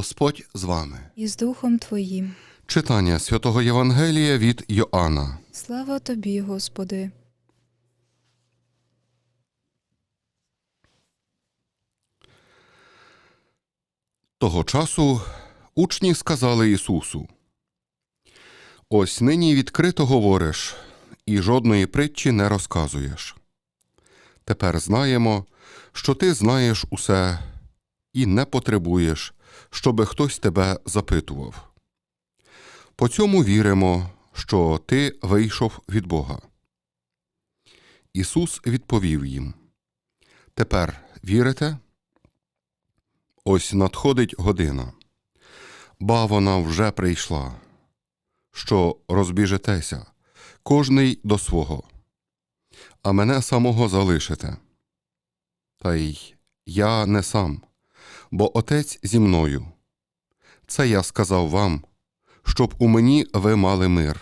Господь з вами. і з Духом Твоїм. Читання святого Євангелія від Йоанна. Слава Тобі, Господи. Того часу учні сказали Ісусу: Ось нині відкрито говориш, і жодної притчі не розказуєш. Тепер знаємо, що ти знаєш усе і не потребуєш, щоби хтось тебе запитував. По цьому віримо, що ти вийшов від Бога. Ісус відповів їм: Тепер вірите? Ось надходить година, ба вона вже прийшла, що розбіжетеся, кожний до свого, а мене самого залишите. Та й я не сам, бо Отець зі мною. Це я сказав вам, щоб у мені ви мали мир.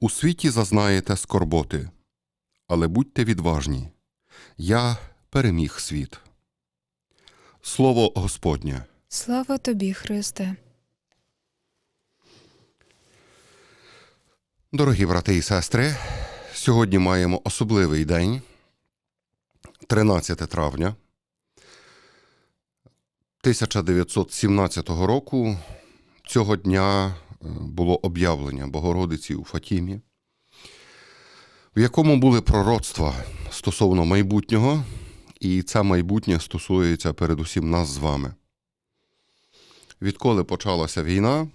У світі зазнаєте скорботи, але будьте відважні, я переміг світ. Слово Господнє. Слава Тобі, Христе. Дорогі брати і сестри, сьогодні маємо особливий день, 13 травня 1917 року. Цього дня е, було об'явлення Богородиці у Фатімі, в якому були пророцтва стосовно майбутнього, і це майбутнє стосується передусім нас з вами. Відколи почалася війна,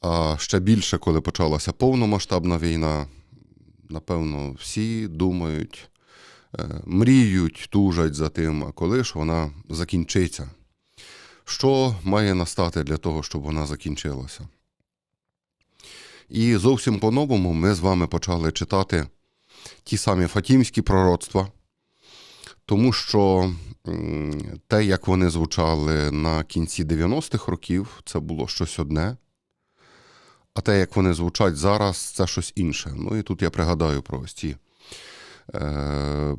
а ще більше, коли почалася повномасштабна війна, напевно, всі думають, мріють, тужать за тим, а коли ж вона закінчиться. Що має настати для того, щоб вона закінчилася? І зовсім по-новому ми з вами почали читати ті самі фатімські пророцтва, тому що те, як вони звучали на кінці 90-х років, це було щось одне. А те, як вони звучать зараз, це щось інше. Ну і тут я пригадаю про ось ці, е,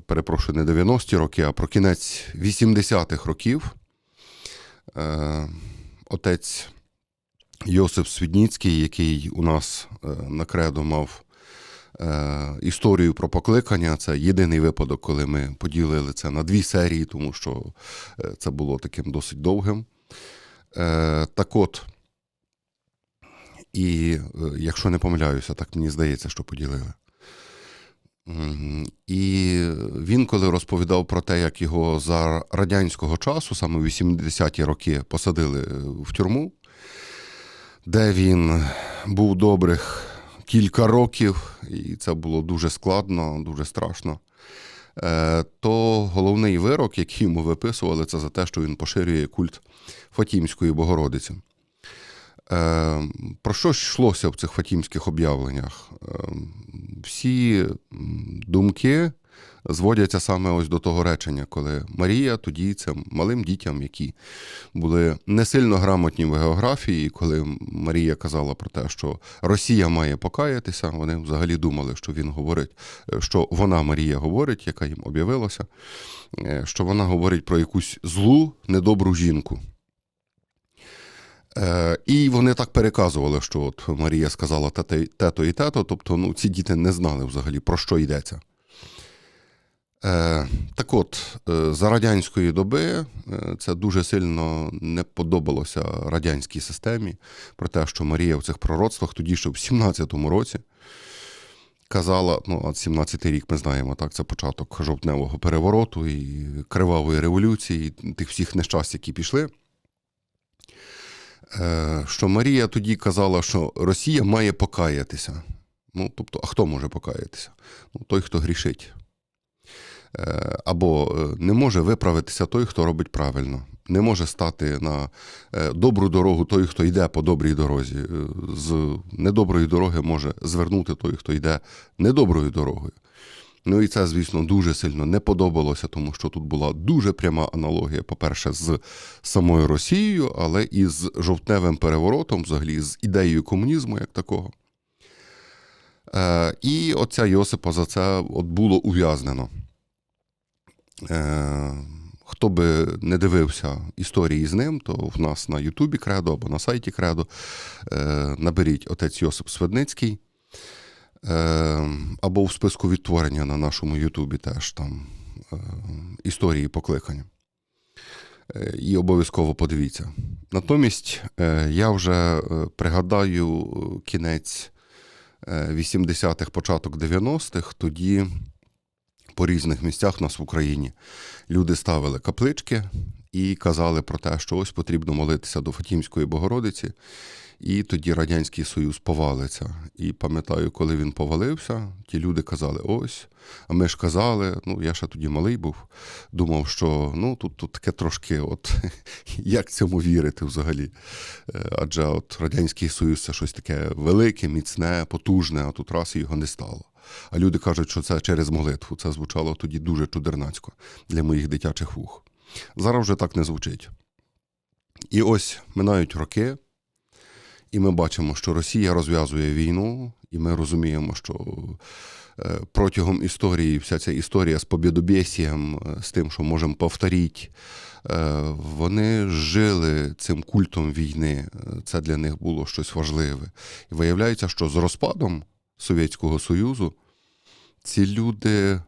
перепрошую, не 90-ті роки, а про кінець 80-х років. Е, отець Йосип Свідніцький, який у нас е, на кредо мав е, історію про покликання. Це єдиний випадок, коли ми поділили це на дві серії, тому що е, це було таким досить довгим. Е, так от. І е, якщо не помиляюся, так мені здається, що поділили. І він, коли розповідав про те, як його за радянського часу, саме в 80-ті роки, посадили е, в тюрму, де він був добрих кілька років, і це було дуже складно, дуже страшно. е, То головний вирок, який йому виписували, це за те, що він поширює культ Фатімської Богородиці. Е, Про що йшлося в цих фатімських об'явленнях? Е, Всі думки зводяться саме ось до того речення, коли Марія тоді цим малим дітям, які були не сильно грамотні в географії, коли Марія казала про те, що Росія має покаятися, вони взагалі думали, що він говорить, е, що вона Марія говорить, яка їм об'явилася, е, що вона говорить про якусь злу, недобру жінку. Е, і вони так переказували, що от Марія сказала тето, і- тето тобто ну, ці діти не знали взагалі, про що йдеться. Е, так от, е, за радянської доби е, це дуже сильно не подобалося радянській системі про те, що Марія в цих пророцтвах тоді, ще в 17-му році, казала, ну, от 17-й рік ми знаємо, так, це початок жовтневого перевороту і кривавої революції, і тих всіх нещасть, які пішли. Е, що Марія тоді казала, що Росія має покаятися. Ну, тобто, а хто може покаятися? Ну, той, хто грішить. Е, Або е, не може виправитися той, хто робить правильно. Не може стати на добру дорогу той, хто йде по добрій дорозі. З недоброї дороги може звернути той, хто йде недоброю дорогою. Ну і це, звісно, дуже сильно не подобалося, тому що тут була дуже пряма аналогія, по-перше, з самою Росією, але і з жовтневим переворотом, взагалі з ідеєю комунізму як такого. Е, і оця Йосипа за це от було ув'язнено. Е, хто би не дивився історії з ним, то в нас на Ютубі Кредо або на сайті Кредо е, наберіть отець Йосип Свидницький. Е, або в списку відтворення на нашому Ютубі теж там е, історії покликання. Е, І обов'язково подивіться. Натомість е, я вже е, пригадаю кінець е, 80-х, початок 90-х, тоді по різних місцях нас в Україні люди ставили каплички і казали про те, що ось потрібно молитися до Фатімської Богородиці, і тоді Радянський Союз повалиться. І пам'ятаю, коли він повалився, ті люди казали: ось, а ми ж казали, ну я ще тоді малий був, думав, що ну тут, тут таке трошки, от як цьому вірити взагалі? Е, Адже от Радянський Союз це щось таке велике, міцне, потужне, а тут раз його не стало. А люди кажуть, що це через молитву. Це звучало тоді дуже чудернацько для моїх дитячих вух. Зараз вже так не звучить. І ось минають роки, і ми бачимо, що Росія розв'язує війну, і ми розуміємо, що е, протягом історії вся ця історія з побєдобєсієм, е, з тим, що можемо повторити, е, вони жили цим культом війни. Це для них було щось важливе. І виявляється, що з розпадом Совєтського Союзу ці люди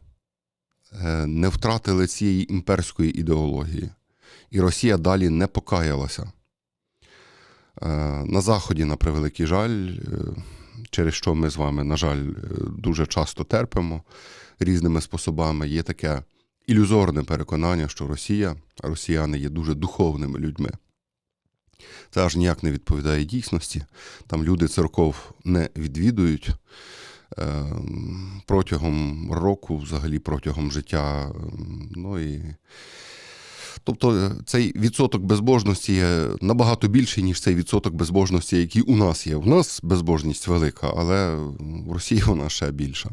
не втратили цієї імперської ідеології. І Росія далі не покаялася. Е, На Заході, на превеликий жаль, е, через що ми з вами, на жаль, е, дуже часто терпимо різними способами, є таке ілюзорне переконання, що Росія, росіяни є дуже духовними людьми. Це аж ніяк не відповідає дійсності. Там люди церков не відвідують. Протягом року, взагалі протягом життя. е, Ну і... Тобто е, цей відсоток безбожності є набагато більший, ніж цей відсоток безбожності, який у нас є. У нас безбожність велика, але в Росії вона ще більша.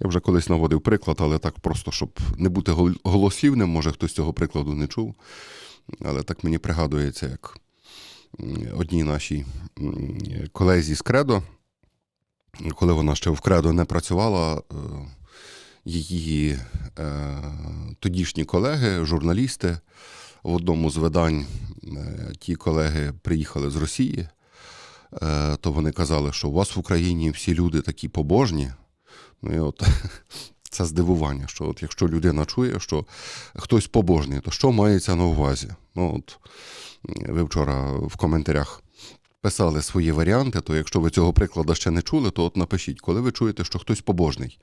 Я вже колись наводив приклад, але так просто, щоб не бути гол- голослівним, може хтось цього прикладу не чув. Але так мені пригадується, як одній нашій колезі з Кредо, коли вона ще в Кредо не працювала, е, її е, тодішні колеги, журналісти, в одному з видань е, ті колеги приїхали з Росії, е, то вони казали, що у вас в Україні всі люди такі побожні. Ну і от це здивування, що от якщо людина чує, що хтось побожний, то що мається на увазі? Ну, от, ви вчора в коментарях писали свої варіанти, то якщо ви цього прикладу ще не чули, то от напишіть, коли ви чуєте, що хтось побожний.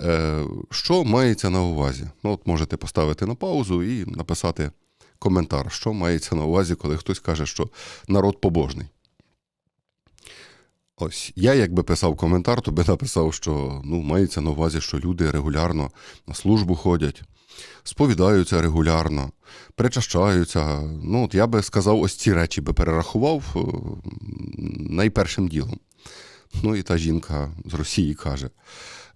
Е, що мається на увазі? Ну, от можете поставити на паузу і написати коментар, що мається на увазі, коли хтось каже, що народ побожний. Ось я, якби писав коментар, то би написав, що ну, мається на увазі, що люди регулярно на службу ходять, сповідаються регулярно, причащаються. Ну, от я би сказав, ось ці речі би перерахував найпершим ділом. Ну і та жінка з Росії каже,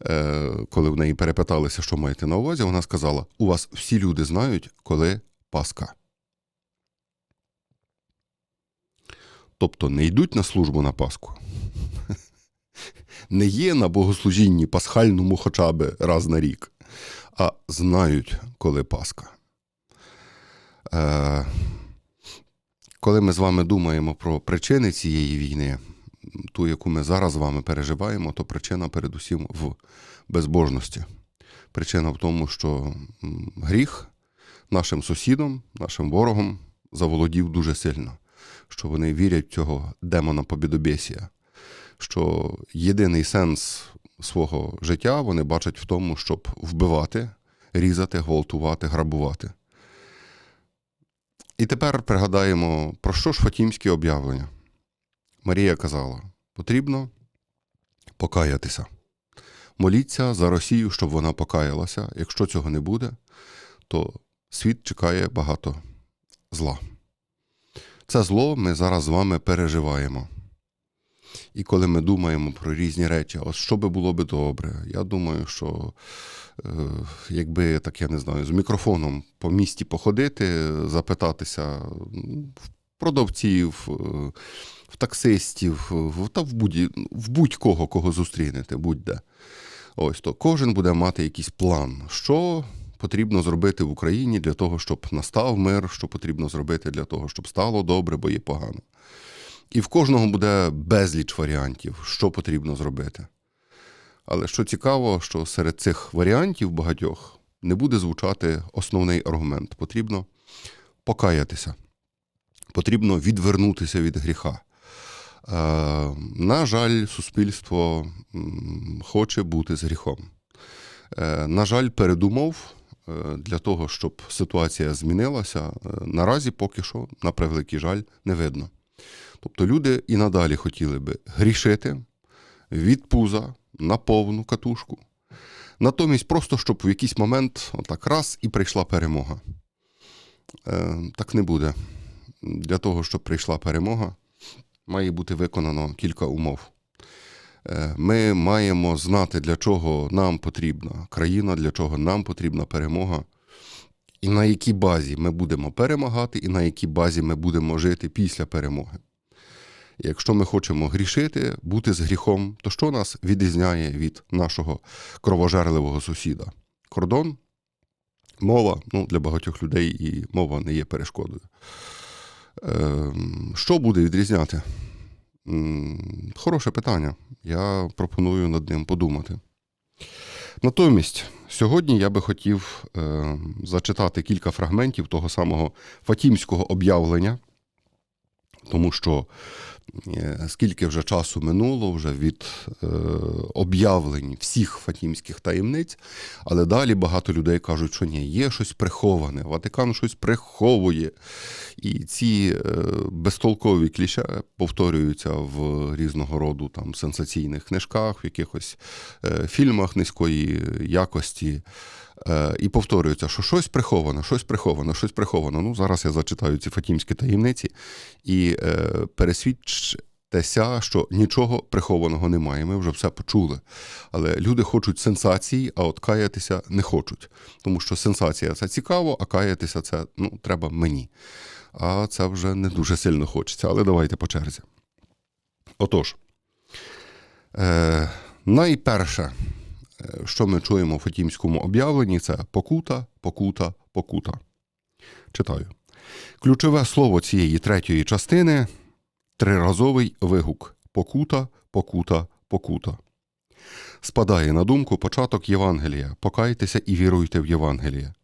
е, коли в неї перепиталися, що маєте на увазі, вона сказала: у вас всі люди знають, коли Пасха. Тобто не йдуть на службу на Пасху. Не є на богослужінні пасхальному хоча б раз на рік, а знають, коли Пасха. Е, коли ми з вами думаємо про причини цієї війни, ту, яку ми зараз з вами переживаємо, то причина передусім в безбожності. Причина в тому, що гріх нашим сусідам, нашим ворогам заволодів дуже сильно, що вони вірять в цього демона побідобєсія, що єдиний сенс свого життя вони бачать в тому, щоб вбивати, різати, гвалтувати, грабувати. І тепер пригадаємо, про що ж Фатімські об'явлення. Марія казала: потрібно покаятися. Моліться за Росію, щоб вона покаялася. Якщо цього не буде, то світ чекає багато зла. Це зло ми зараз з вами переживаємо. І коли ми думаємо про різні речі, от що би було би добре, я думаю, що е, якби так я не знаю, з мікрофоном по місті походити, запитатися в продавців, е, в таксистів, в, та в, будь, в будь-кого, кого зустрінете, будь-де. Ось то кожен буде мати якийсь план, що потрібно зробити в Україні для того, щоб настав мир, що потрібно зробити для того, щоб стало добре, бо є погано. І в кожного буде безліч варіантів, що потрібно зробити. Але що цікаво, що серед цих варіантів багатьох не буде звучати основний аргумент. Потрібно покаятися, потрібно відвернутися від гріха. Е, на жаль, суспільство хоче бути з гріхом. Е, на жаль, передумов е, для того, щоб ситуація змінилася, наразі поки що, на превеликий жаль, не видно. Тобто люди і надалі хотіли би грішити від пуза на повну катушку. Натомість, просто щоб в якийсь момент отак раз і прийшла перемога. Так не буде. Для того, щоб прийшла перемога, має бути виконано кілька умов. Е, Ми маємо знати, для чого нам потрібна країна, для чого нам потрібна перемога, і на якій базі ми будемо перемагати, і на якій базі ми будемо жити після перемоги. Якщо ми хочемо грішити, бути з гріхом, то що нас відрізняє від нашого кровожерливого сусіда? Кордон, мова, ну, для багатьох людей і мова не є перешкодою. Ем, Що буде відрізняти? Хороше питання. Я пропоную над ним подумати. Натомість, сьогодні я би хотів е, зачитати кілька фрагментів того самого Фатімського об'явлення, тому що скільки вже часу минуло вже від е, об'явлень всіх фатімських таємниць, але далі багато людей кажуть, що ні, є щось приховане, Ватикан щось приховує. І ці е, безтолкові кліше повторюються в різного роду там сенсаційних книжках, в якихось е, фільмах низької якості. Е, і повторюється, що щось приховано, щось приховано, щось приховано. Ну, зараз я зачитаю ці фатімські таємниці і е, пересвідчтеся, що нічого прихованого немає. Ми вже все почули. Але люди хочуть сенсації, а от каятися не хочуть. Тому що сенсація це цікаво, а каятися це ну, треба мені. А це вже не дуже сильно хочеться. Але давайте по черзі. Отож, е, найперше, що ми чуємо в Фатімському об'явленні, це покута, покута, покута. Читаю. Ключове слово цієї третьої частини триразовий вигук покута, покута, покута. Спадає на думку початок Євангелія. Покайтеся і віруйте в Євангеліє.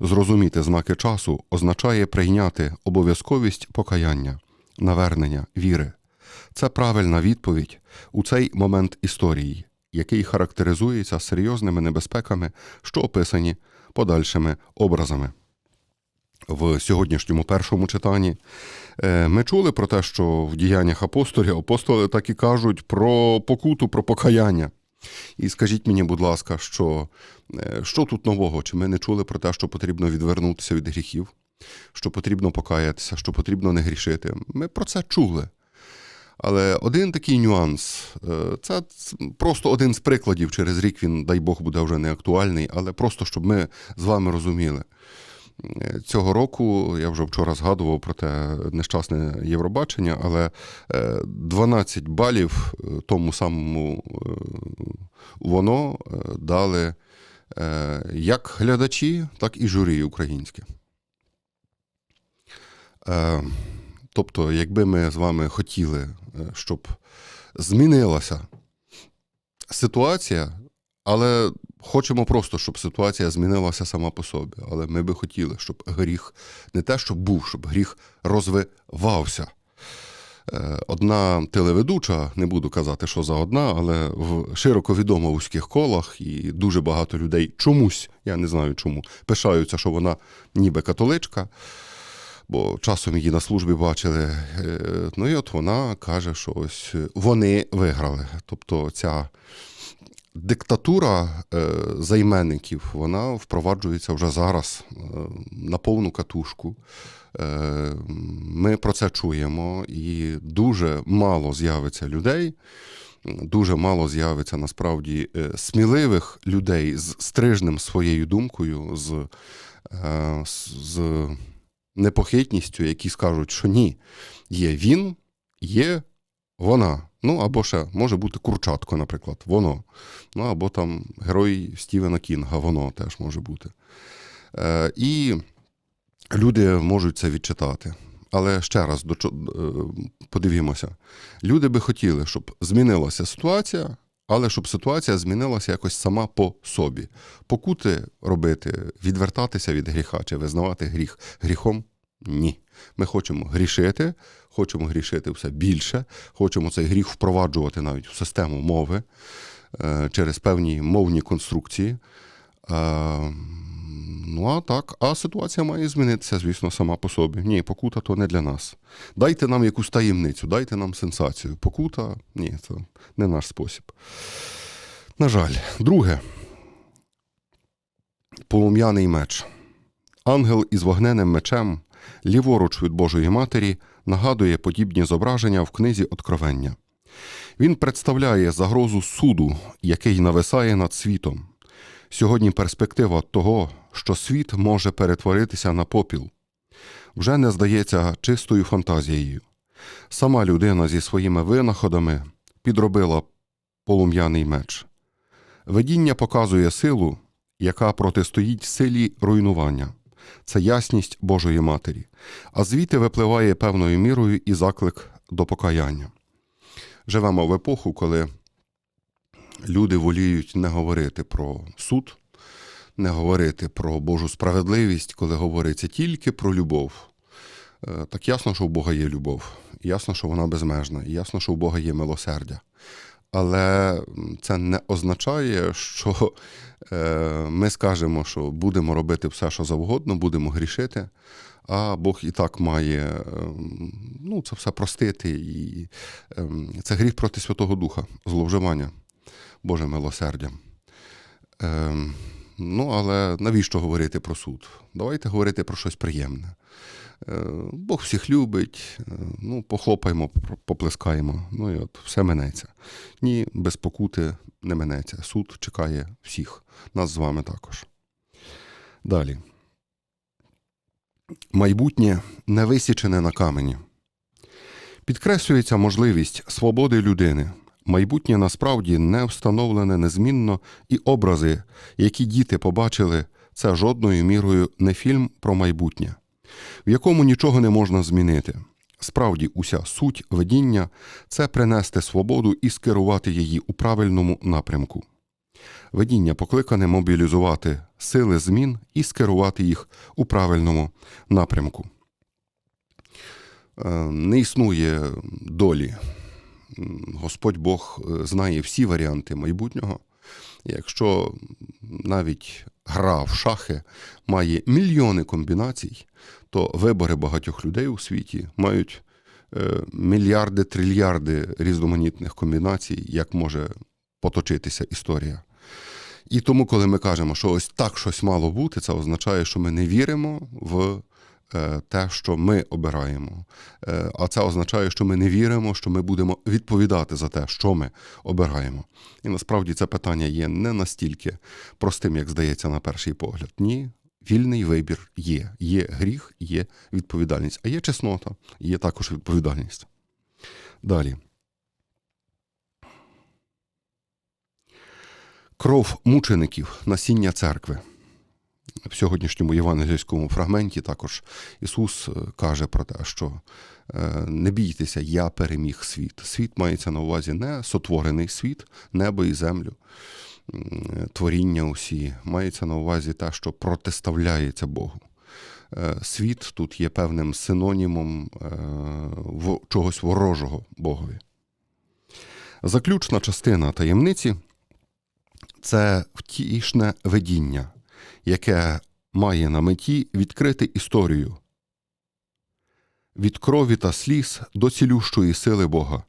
Зрозуміти знаки часу означає прийняти обов'язковість покаяння, навернення, віри. Це правильна відповідь у цей момент історії, який характеризується серйозними небезпеками, що описані подальшими образами. В сьогоднішньому першому читанні е, ми чули про те, що в діяннях апостолів апостоли так і кажуть про покуту, про покаяння. І скажіть мені, будь ласка, що, е, що тут нового? Чи ми не чули про те, що потрібно відвернутися від гріхів, що потрібно покаятися, що потрібно не грішити? Ми про це чули. Але один такий нюанс е, це просто один з прикладів. Через рік він, дай Бог, буде вже не актуальний, але просто щоб ми з вами розуміли. Е, Цього року я вже вчора згадував про те нещасне Євробачення, але е, 12 балів е, тому самому воно дали як глядачі, так і журі українське. Тобто, якби ми з вами хотіли, щоб змінилася ситуація, але хочемо просто, щоб ситуація змінилася сама по собі. Але ми би хотіли, щоб гріх не те, щоб був, щоб гріх розвивався. Е, Одна телеведуча, не буду казати, що за одна, але в широко відомо в вузьких колах, і дуже багато людей чомусь, я не знаю чому, пишаються, що вона ніби католичка бо часом її на службі бачили. Е, Ну і от вона каже, що ось вони виграли. Тобто ця диктатура е, займенників вона впроваджується вже зараз е, на повну катушку. Е, Ми про це чуємо, і дуже мало з'явиться людей. Дуже мало з'явиться насправді е, сміливих людей з стрижним своєю думкою, з, е, з непохитністю, які скажуть, що ні, є він, є вона. Ну, або ще може бути курчатко, наприклад, воно. Ну, або там герой Стівена Кінга, воно теж може бути. Е, і люди можуть це відчитати. Але ще раз до, е, подивімося. Люди би хотіли, щоб змінилася ситуація, але щоб ситуація змінилася якось сама по собі. Покути робити, відвертатися від гріха чи визнавати гріх гріхом ні. Ми хочемо грішити, хочемо грішити все більше, хочемо цей гріх впроваджувати навіть в систему мови е, через певні мовні конструкції. Ну, а так, а ситуація має змінитися, звісно, сама по собі. Ні, покута то не для нас. Дайте нам якусь таємницю, дайте нам сенсацію. Покута ні, це не наш спосіб. На жаль, друге. Полум'яний меч. Ангел із вогненим мечем, ліворуч від Божої Матері, нагадує подібні зображення в книзі Откровення. Він представляє загрозу суду, який нависає над світом. Сьогодні перспектива того, що світ може перетворитися на попіл, вже не здається чистою фантазією. Сама людина зі своїми винаходами підробила полум'яний меч. Видіння показує силу, яка протистоїть силі руйнування. Це ясність Божої Матері, а звідти випливає певною мірою і заклик до покаяння. Живемо в епоху, коли люди воліють не говорити про суд, не говорити про Божу справедливість, коли говориться тільки про любов. Е, Так ясно, що у Бога є любов, ясно, що вона безмежна, ясно, що у Бога є милосердя. Але це не означає, що е, ми скажемо, що будемо робити все, що завгодно, будемо грішити, а Бог і так має ем, ну, це все простити. І ем, це гріх проти Святого Духа, зловживання Божим милосердям. Ем, ну, але навіщо говорити про суд? Давайте говорити про щось приємне. Е, Бог всіх любить, е, ну, похлопаємо, поплескаємо, ну і от все минеться. Ні, без покути не минеться. Суд чекає всіх, нас з вами також. Далі. Майбутнє не висічене на камені. Підкреслюється можливість свободи людини. Майбутнє насправді не встановлене незмінно, і образи, які діти побачили, це жодною мірою не фільм про майбутнє, в якому нічого не можна змінити. Справді, уся суть видіння це принести свободу і скерувати її у правильному напрямку. Видіння покликане мобілізувати сили змін і скерувати їх у правильному напрямку. Е, Не існує долі. Господь Бог е, знає всі варіанти майбутнього. Якщо навіть гра в шахи має мільйони комбінацій, то вибори багатьох людей у світі мають е, мільярди, трильярди різноманітних комбінацій, як може поточитися історія. І тому, коли ми кажемо, що ось так щось мало бути, це означає, що ми не віримо в те, що ми обираємо. Е, А це означає, що ми не віримо, що ми будемо відповідати за те, що ми обираємо. І насправді це питання є не настільки простим, як здається на перший погляд. Ні, вільний вибір є. Є гріх, є відповідальність, а є чеснота, є також відповідальність. Далі. Кров мучеників, насіння церкви. В сьогоднішньому євангельському фрагменті також Ісус е, каже про те, що е, не бійтеся, я переміг світ. Світ мається на увазі не сотворений світ, небо і землю, творіння усі. Мається на увазі те, що протиставляється Богу. Е, Світ тут є певним синонімом чогось ворожого Богові. Заключна частина таємниці це втішне видіння, яке має на меті відкрити історію від крові та сліз до цілющої сили Бога.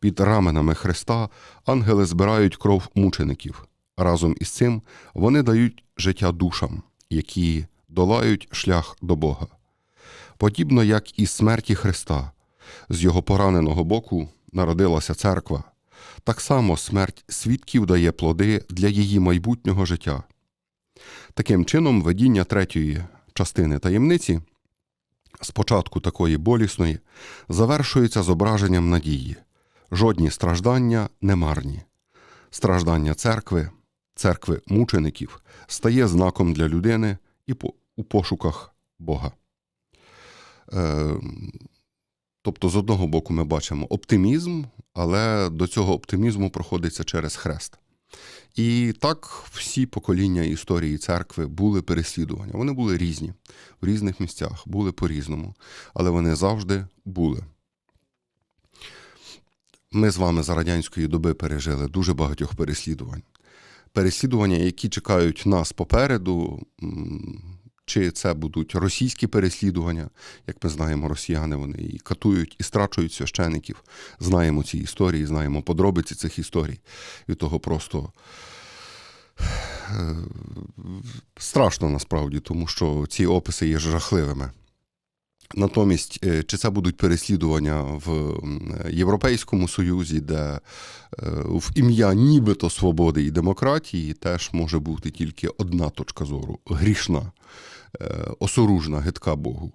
Під раменами Христа ангели збирають кров мучеників. Разом із цим вони дають життя душам, які долають шлях до Бога. Подібно як і смерті Христа, з його пораненого боку народилася церква, так само смерть свідків дає плоди для її майбутнього життя. Таким чином, видіння третьої частини таємниці, спочатку такої болісної, завершується зображенням надії. жодні страждання не марні. Страждання церкви, церкви мучеників стає знаком для людини і у пошуках Бога. Е, тобто, з одного боку, ми бачимо оптимізм, але до цього оптимізму проходиться через хрест. І так всі покоління історії церкви були переслідування. Вони були різні в різних місцях, були по-різному, але вони завжди були. Ми з вами за радянської доби пережили дуже багатьох переслідувань. Переслідування, які чекають нас попереду, чи це будуть російські переслідування, як ми знаємо, росіяни вони і катують, і страчують священиків. Знаємо ці історії, знаємо подробиці цих історій. І того просто е, страшно насправді, тому що ці описи є жахливими. Натомість, е, чи це будуть переслідування в Європейському Союзі, де е, в ім'я нібито свободи і демократії теж може бути тільки одна точка зору грішна, е, осоружна, гидка Богу.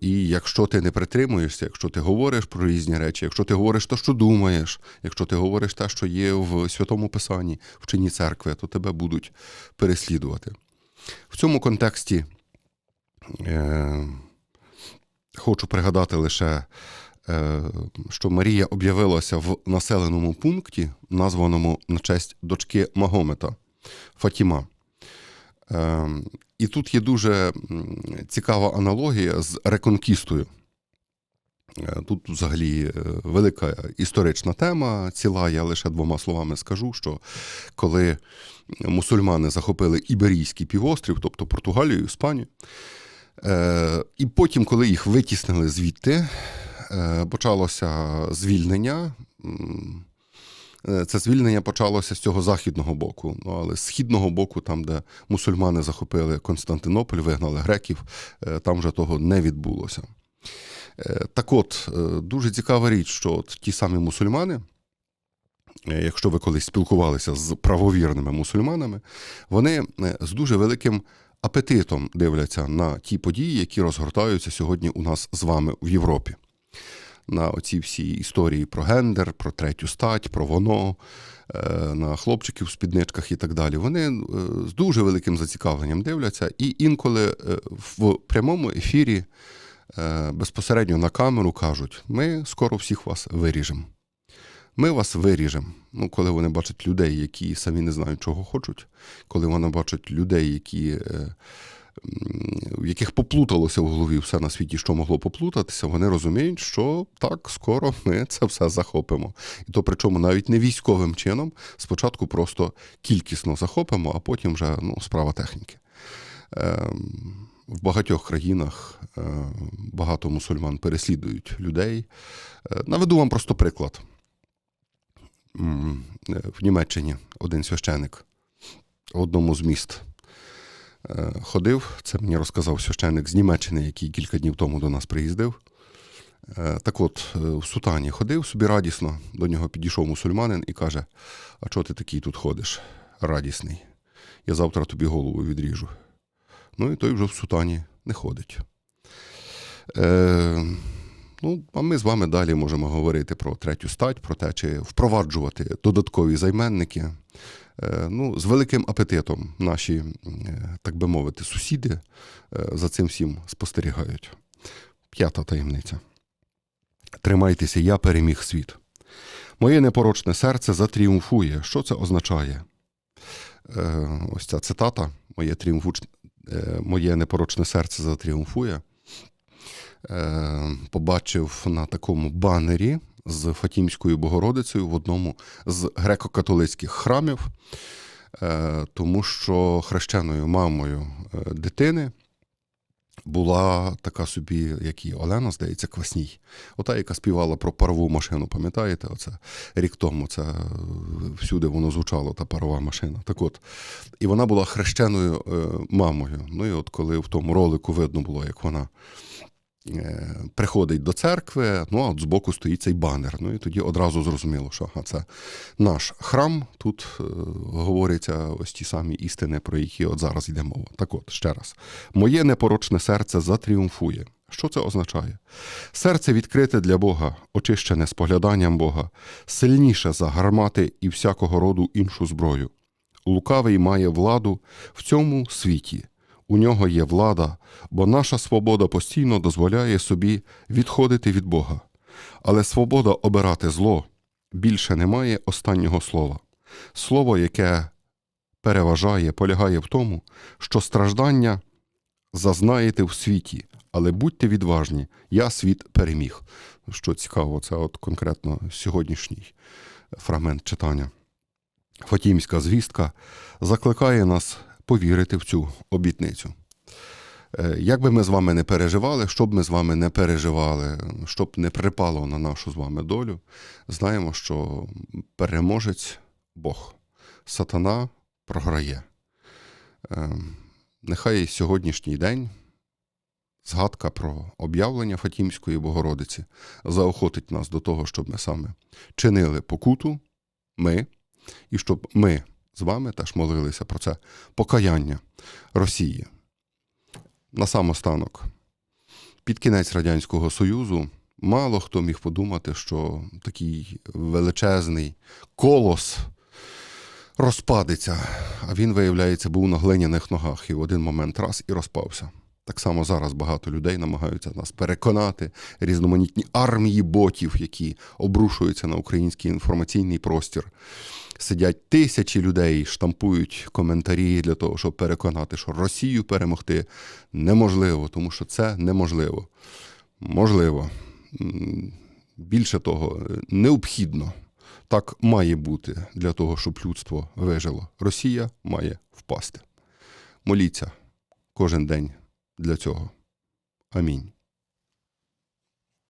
І якщо ти не притримуєшся, якщо ти говориш про різні речі, якщо ти говориш те, що думаєш, якщо ти говориш те, що є в Святому Писанні, в чині церкви, то тебе будуть переслідувати. В цьому контексті хочу пригадати лише, е, що Марія об'явилася в населеному пункті, названому на честь дочки Магомета Фатіма. Е, і тут є дуже цікава аналогія з реконкістою. Е, Тут взагалі е, велика історична тема ціла. Я лише двома словами скажу, що коли мусульмани захопили Іберійський півострів, тобто Португалію, Іспанію, е, і потім, коли їх витіснили звідти, е, почалося звільнення. Е, Це звільнення почалося з цього західного боку, ну, але з східного боку, там, де мусульмани захопили Константинополь, вигнали греків, там вже того не відбулося. Так от, дуже цікава річ, що от ті самі мусульмани, якщо ви колись спілкувалися з правовірними мусульманами, вони з дуже великим апетитом дивляться на ті події, які розгортаються сьогодні у нас з вами в Європі на оці всі історії про гендер, про третю стать, про воно, е, на хлопчиків в спідничках і так далі. Вони е, з дуже великим зацікавленням дивляться, і інколи е, в прямому ефірі безпосередньо на камеру кажуть: ми скоро всіх вас виріжемо. Ми вас виріжемо. Ну, коли вони бачать людей, які самі не знають, чого хочуть, коли вони бачать людей, які е, в яких поплуталося в голові все на світі, що могло поплутатися, вони розуміють, що так, скоро ми це все захопимо. І то причому навіть не військовим чином, спочатку просто кількісно захопимо, а потім вже ну, справа техніки. Ем, В багатьох країнах е, багато мусульман переслідують людей. Е, Наведу вам просто приклад. В Німеччині один священик в одному з міст е, ходив. Це мені розказав священик з Німеччини, який кілька днів тому до нас приїздив. Е, Так от, е, в сутані ходив собі радісно, до нього підійшов мусульманин і каже: А чого ти такий тут ходиш, радісний? Я завтра тобі голову відріжу. Ну і той вже в сутані не ходить. Ну, а ми з вами далі можемо говорити про третю стать, про те, чи впроваджувати додаткові займенники. Е, ну, з великим апетитом наші, е, так би мовити, сусіди е, за цим всім спостерігають. П'ята таємниця. Тримайтеся, я переміг світ. Моє непорочне серце затріумфує. Що це означає? Ось ця цитата: Моє, тріумфуч... моє непорочне серце затріумфує. Е, побачив на такому банері з Фатімською Богородицею в одному з греко-католицьких храмів, е, тому що хрещеною мамою е, дитини була така собі, як і Олена, здається, Квасній. Ота, яка співала про парову машину, пам'ятаєте? Оце рік тому це всюди воно звучало, та парова машина. Так от, і вона була хрещеною мамою. Ну і от коли в тому ролику видно було, як вона приходить до церкви, ну а от збоку стоїть цей банер. Ну і тоді одразу зрозуміло, що ага, це наш храм. Тут е, говоряться ось ті самі істини, про які от зараз йде мова. Так от, ще раз, моє непорочне серце затріумфує. Що це означає? Серце відкрите для Бога, очищене спогляданням Бога, сильніше за гармати і всякого роду іншу зброю. Лукавий має владу в цьому світі. У нього є влада, бо наша свобода постійно дозволяє собі відходити від Бога. Але свобода обирати зло більше не має останнього слова. Слово, яке переважає, полягає в тому, що страждання зазнаєте в світі, але будьте відважні, я світ переміг. Що цікаво, це от конкретно сьогоднішній фрагмент читання. Фатімська звістка закликає нас повірити в цю обітницю. Е, Як би ми з вами не переживали, що б ми з вами не переживали, щоб не припало на нашу з вами долю, знаємо, що переможець Бог. Сатана програє. Е, Нехай сьогоднішній день згадка про об'явлення Фатімської Богородиці заохотить нас до того, щоб ми саме чинили покуту, ми, і щоб ми з вами теж молилися про це покаяння Росії. На самостанок, під кінець Радянського Союзу, мало хто міг подумати, що такий величезний колос розпадеться, а він, виявляється, був на глиняних ногах і в один момент раз і розпався. Так само зараз багато людей намагаються нас переконати різноманітні армії ботів, які обрушуються на український інформаційний простір. Сидять тисячі людей, штампують коментарі для того, щоб переконати, що Росію перемогти неможливо, тому що це неможливо. Можливо. Більше того, необхідно. Так має бути для того, щоб людство вижило. Росія має впасти. Моліться кожен день для цього. Амінь.